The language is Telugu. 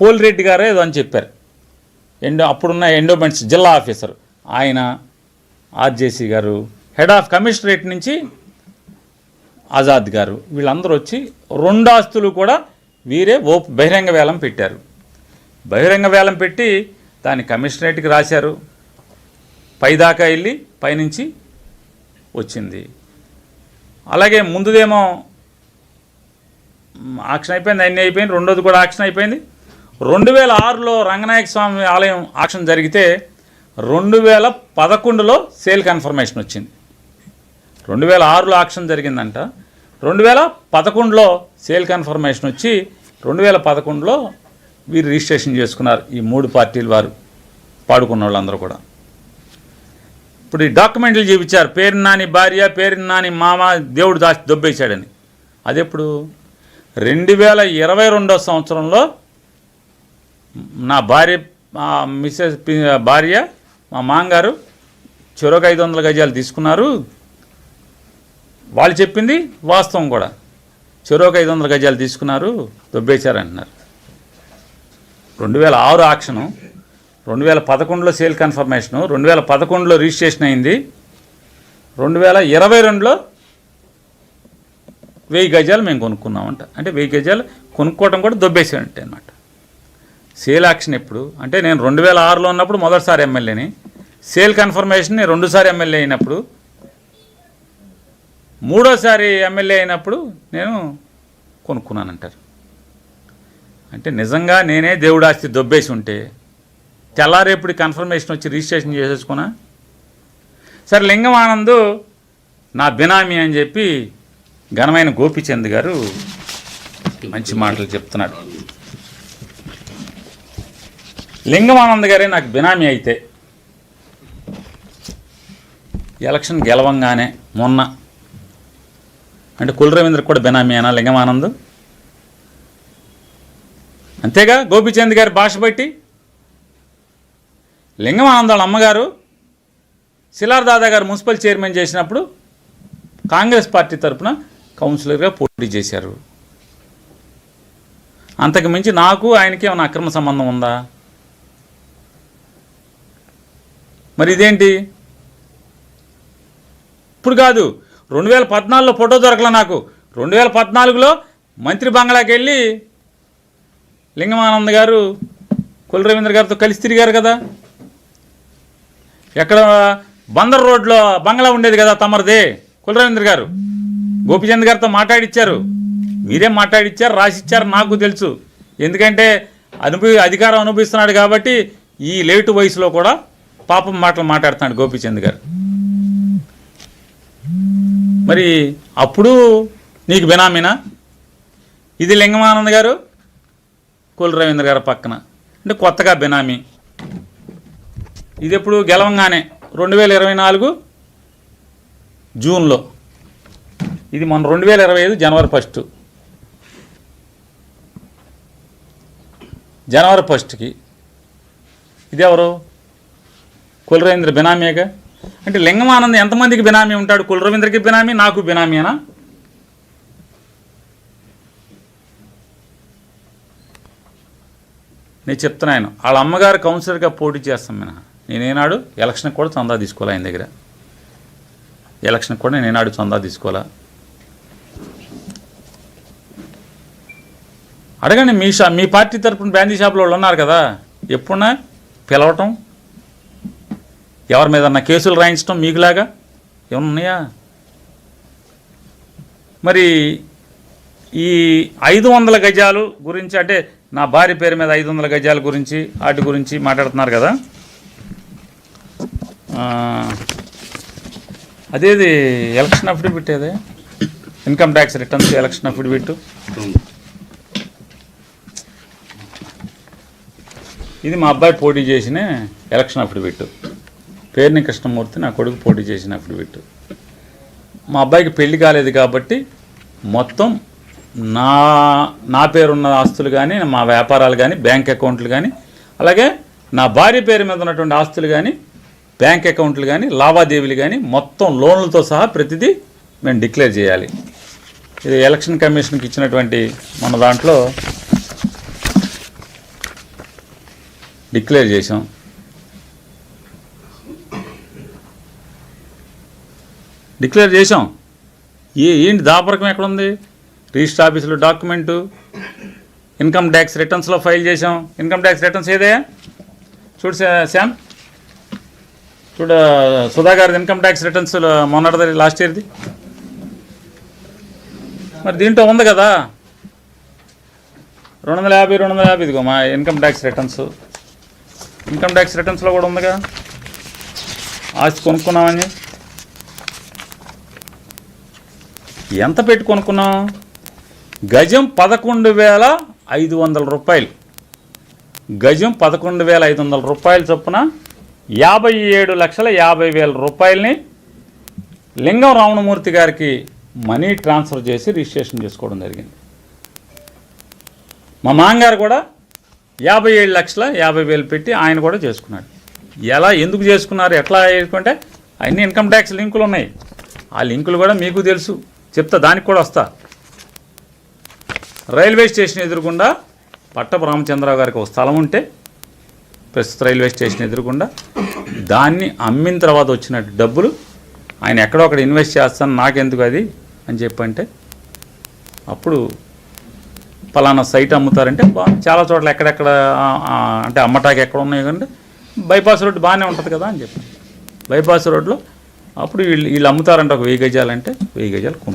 పోలిరెడ్డి గారే ఏదో అని చెప్పారు. ఎండో అప్పుడున్న ఎండోమెంట్స్ జిల్లా ఆఫీసర్. ఆయన ఆర్జేసీ గారు హెడ్ ఆఫ్ కమిషనరేట్ నుంచి ఆజాద్ గారు వీళ్ళందరూ వచ్చి రెండు ఆస్తులు కూడా వీరే ఓ బహిరంగ వేలం పెట్టారు. బహిరంగ వేలం పెట్టి దాన్ని కమిషనరేట్కి రాశారు. పైదాకా వెళ్ళి పైనుంచి వచ్చింది. అలాగే ముందుదేమో ఆక్షన్ అయిపోయింది అన్నీ అయిపోయింది రెండోది కూడా ఆక్షన్ అయిపోయింది. రెండు వేల ఆరులో రంగనాయక స్వామి ఆలయం ఆక్షన్ జరిగితే రెండు వేల పదకొండులో సేల్ కన్ఫర్మేషన్ వచ్చింది. రెండు వేల ఆరులో ఆక్షన్ జరిగిందంట. రెండు వేల పదకొండులో సేల్ కన్ఫర్మేషన్ వచ్చి రెండు వేల పదకొండులో వీరు రిజిస్ట్రేషన్ చేసుకున్నారు ఈ మూడు పార్టీలు వారు పాడుకున్న వాళ్ళందరూ కూడా. ఇప్పుడు ఈ డాక్యుమెంట్లు చూపించారు. పేరు నాని భార్య పేరు నాని మామ దేవుడు దాచి దొబ్బేశాడని. అదెప్పుడు? రెండు వేల ఇరవై రెండో సంవత్సరంలో నా భార్య మిస్సెస్ భార్య మా మాంగారు చెరొక ఐదు వందల గజాలు తీసుకున్నారు. వాళ్ళు చెప్పింది వాస్తవం కూడా. చెరొక ఐదు వందల గజాలు తీసుకున్నారు దొబ్బేశారు అంటున్నారు రెండు వేల ఆరు ఆక్షను రెండు వేల పదకొండులో సేల్ కన్ఫర్మేషను రెండు వేల పదకొండులో రిజిస్ట్రేషన్ అయింది రెండు వేల ఇరవై రెండులో వెయ్యి గజాలు మేము కొనుక్కున్నామంట. అంటే వెయ్యి గజాలు కొనుక్కోవడం కూడా దొబ్బేసాడంటే అనమాట సేల్ యాక్షన్ ఎప్పుడు? అంటే నేను రెండు వేల ఆరులో ఉన్నప్పుడు మొదటిసారి ఎమ్మెల్యేని. సేల్ కన్ఫర్మేషన్ రెండుసారి ఎమ్మెల్యే అయినప్పుడు మూడోసారి ఎమ్మెల్యే అయినప్పుడు నేను కొనుక్కున్నానంటారు. అంటే నిజంగా నేనే దేవుడాస్తి దొబ్బేసి ఉంటే తెల్లారేపుడి కన్ఫర్మేషన్ వచ్చి రిజిస్ట్రేషన్ చేసేసుకున్నా సరే లింగం నా బినామీ అని చెప్పి ఘనమైన గోపిచంద్ గారు మంచి మాటలు చెప్తున్నాడు లింగమానంద్ గారే నాకు బినామీ అయితే ఎలక్షన్ గెలవంగానే మొన్న అంటే కులరవీంద్ర కూడా బినామీ అయినా లింగమానంద్? అంతేగా గోపిచంద్ గారి భాష బట్టి? లింగమానంద వాళ్ళ అమ్మగారు శిలార్ దాదా గారు మున్సిపల్ చైర్మన్ చేసినప్పుడు కాంగ్రెస్ పార్టీ తరపున కౌన్సిలర్గా పోటీ చేశారు. అంతకు మించి నాకు ఆయనకి ఏమైనా అక్రమ సంబంధం ఉందా? మరి ఇదేంటి? ఇప్పుడు కాదు రెండు వేల పద్నాలుగులో ఫోటో దొరకలే నాకు. రెండు వేల పద్నాలుగులో మంత్రి బంగ్లాకి వెళ్ళి లింగమానంద్ గారు కుల రవీంద్ర గారితో కలిసి తిరిగారు కదా. ఎక్కడ బందర్ రోడ్లో బంగ్లా ఉండేది కదా తమరిదే కుల రవీంద్ర గారు. గోపిచంద్ గారితో మాట్లాడిచ్చారు. మీరేం మాట్లాడిచ్చారు? రాసిచ్చారు నాకు తెలుసు. ఎందుకంటే అనుభవి అధికారం అనుభవిస్తున్నాడు కాబట్టి ఈ లేటు వయసులో కూడా పాపం మాటలు మాట్లాడుతున్నాడు గోపిచంద్ గారు. మరి అప్పుడు నీకు బినామీనా? ఇది లింగమానంద్ గారు కుల రవీంద్ర గారు పక్కన. అంటే కొత్తగా బినామీ. ఇది ఎప్పుడు గెలవంగానే రెండు వేల ఇరవై నాలుగు జూన్లో. ఇది మన రెండు వేల ఇరవై ఐదు జనవరి ఫస్ట్ జనవరి ఫస్ట్కి ఇది ఎవరు? కులరవీంద్ర బినామీగా అంటే లింగమానంద ఎంతమందికి బినామీ ఉంటాడు? కులరవీంద్రకి బినామీ నాకు బినామీనా నేను చెప్తున్నా ఆయన వాళ్ళ అమ్మగారు కౌన్సిలర్గా పోటీ చేస్తాం మినహా నేనేనాడు ఎలక్షన్కి కూడా చందా తీసుకోవాలి ఆయన దగ్గర. ఎలక్షన్కి కూడా నేనేనాడు చందా తీసుకోవాలా అడగండి మీ షా మీ పార్టీ తరపున బ్యాండీ షాప్లో వాళ్ళు ఉన్నారు కదా ఎప్పుడున్నా పిలవటం ఎవరి మీద కేసులు రాయించడం మీకులాగా? ఏమున్నాయా మరి ఈ ఐదు వందల గజాలు గురించి అంటే నా భార్య పేరు మీద ఐదు వందల గజాల గురించి వాటి గురించి మాట్లాడుతున్నారు కదా. అదేది ఎలక్షన్ అఫిడవిట్ అదే income tax returns election affidavit. ఇది మా అబ్బాయి పోటీ చేసిన ఎలక్షన్ అఫిడవిట్ పేరుని కృష్ణమూర్తి నా కొడుకు పోటీ చేసిన అఫిడవిట్ మా అబ్బాయికి పెళ్ళి కాలేదు కాబట్టి మొత్తం నా నా పేరున్న ఆస్తులు కానీ మా వ్యాపారాలు కానీ బ్యాంక్ అకౌంట్లు కానీ అలాగే నా భార్య పేరు మీద ఉన్నటువంటి ఆస్తులు కానీ బ్యాంక్ అకౌంట్లు కానీ లావాదేవీలు కానీ మొత్తం లోన్లతో సహా ప్రతిదీ మేము డిక్లేర్ చేయాలి. ఇది ఎలక్షన్ కమిషన్కి ఇచ్చినటువంటి మన దాంట్లో డిక్లేర్ చేసాం డిక్లేర్ చేసాం ఏ ఏంటి దాపరకం ఎక్కడ ఉంది రిజిస్టర్ ఆఫీసులో డాక్యుమెంటు ఇన్కమ్ ట్యాక్స్ రిటర్న్స్లో ఫైల్ చేసాం ఇన్కమ్ ట్యాక్స్ రిటర్న్స్ ఏదే? చూడు శామ్ శ్యామ్. చూడ సుధా గారిది ఇన్కమ్ ట్యాక్స్ రిటర్న్స్ మొన్నటిది లాస్ట్ ఇయర్ది. మరి దీంట్లో ఉంది కదా. రెండు వందల యాభై రెండు వందల యాభై ఇదిగో మా income tax returns. Income tax రిటర్న్స్లో కూడా ఉందిగా. ఆస్తి కొనుక్కున్నామని. ఎంత పెట్టి కొనుక్కున్నాం? గజం పదకొండు వేల ఐదు వందల రూపాయలు. గజం పదకొండు వేల ఐదు వందల రూపాయల చొప్పున యాభై ఏడు లక్షల యాభై వేల రూపాయలని లింగం రావణమూర్తి గారికి మనీ ట్రాన్స్ఫర్ చేసి రిజిస్ట్రేషన్ చేసుకోవడం జరిగింది. మా మామగారు కూడా యాభై ఏడు లక్షల యాభై వేలు పెట్టి ఆయన కూడా చేసుకున్నాడు. ఎలా ఎందుకు చేసుకున్నారు ఎట్లా చేసుకుంటే అన్ని ఇన్కమ్ ట్యాక్స్ లింకులు ఉన్నాయి. ఆ లింకులు కూడా మీకు తెలుసు. చెప్తా దానికి కూడా వస్తా. రైల్వే స్టేషన్ ఎదురుకుండా పట్టపు రామచంద్రరావు గారికి ఒక స్థలం ఉంటే ప్రస్తుత రైల్వే స్టేషన్ ఎదురుకుండా దాన్ని అమ్మిన తర్వాత వచ్చిన డబ్బులు ఆయన ఎక్కడో అక్కడ ఇన్వెస్ట్ చేస్తాను నాకెందుకు అది అని చెప్పంటే అప్పుడు పలానా సైట్ అమ్ముతారంటే చాలా చోట్ల ఎక్కడెక్కడ అంటే అమ్మటానికి ఎక్కడ ఉన్నాయి కంటే బైపాస్ రోడ్డు బాగానే ఉంటుంది కదా అని చెప్పి. బైపాస్ రోడ్లో అప్పుడు వీళ్ళు వీళ్ళు అమ్ముతారంటే ఒక వెయ్యి గజాలంటే వెయ్యి గజాలు కొను